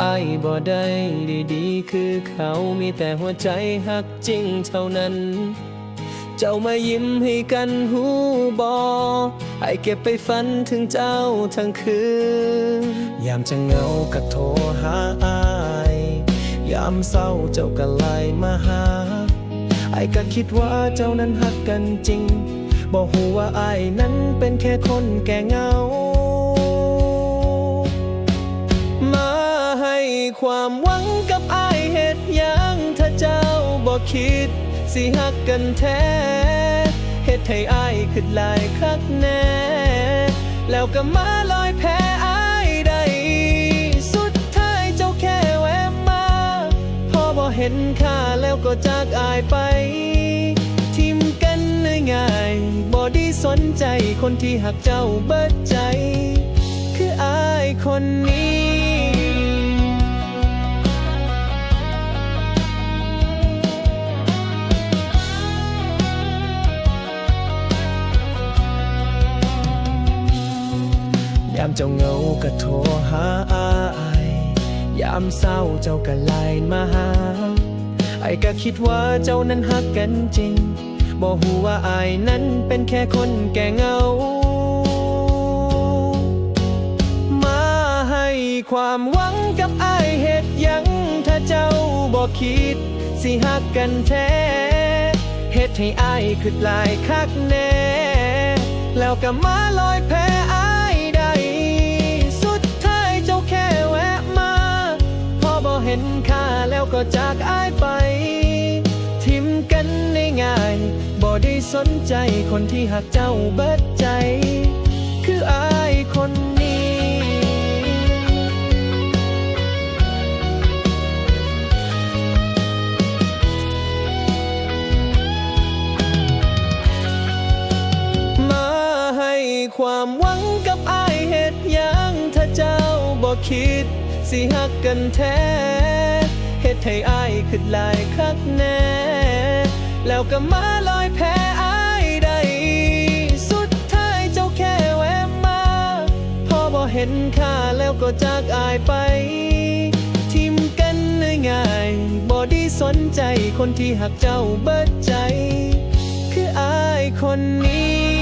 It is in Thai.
ไอายบ่ได้ดีๆ คือเขามีแต่หัวใจหักจริงเท่านั้น เจ้ามายิ้มให้กันหูบอให้เก็บไปฝันถึงเจ้าทั้งคืน ยามจะเหงาก็โทรหาอาย ยามเศร้าเจ้าก็ไลน์มาหา ไอ้ก็คิดว่าเจ้านั้นหักกันจริง บอกหูว่าไอ้นั้นเป็นแค่คนแก่เหงา ความหวังกับไอ้ายเหตุยังถ้าเจ้าบอกคิด สิหักกันแท้เหตุให้อ้ายขึ้นหลายคักแน่ แล้วก็มาลอยแพ้ไอ้ายได้สุดท้ายเจ้าแค่แวะมาพอบ่เห็นค่าแล้วก็จากอายไปทิมกันง่ายๆบ่ได้สนใจคนที่หักเจ้าเบิดใจามเจ้าเงาก็โทรหาอายยามเศร้าเจ้าก็ไลน์มาหาไอ้ก็คิดว่าเจ้านั้นหักกันจริงบอกหูว่าอายนั้นเป็นแค่คนแก่เงา มาให้ความหวังกับอายเหตุยังถ้าเจ้าบอกคิด สิหักกันแท้เหตุให้อายขึ้นลายคักแน่ แล้วก็มาลอยแพ ก็จากอายไป ทิมกันง่ายๆบ่ได้สนใจคนที่หักเจ้าเบิดใจ คืออายคนนี้ มาให้ความหวังกับอายเหตุยังถ้าเจ้าบอคิด สิหักกันแท้ เหตุให้อายขึ้นหลายคักแน่ แล้วก็มาลอยแพ้อายได้สุดท้ายเจ้าแค่แวะมา พอบ่เห็นค่าแล้วก็จากอายไป ทิมกันง่ายๆบ่ด้สนใจคนที่หักเจ้าเบิดใจ คืออายคนนี้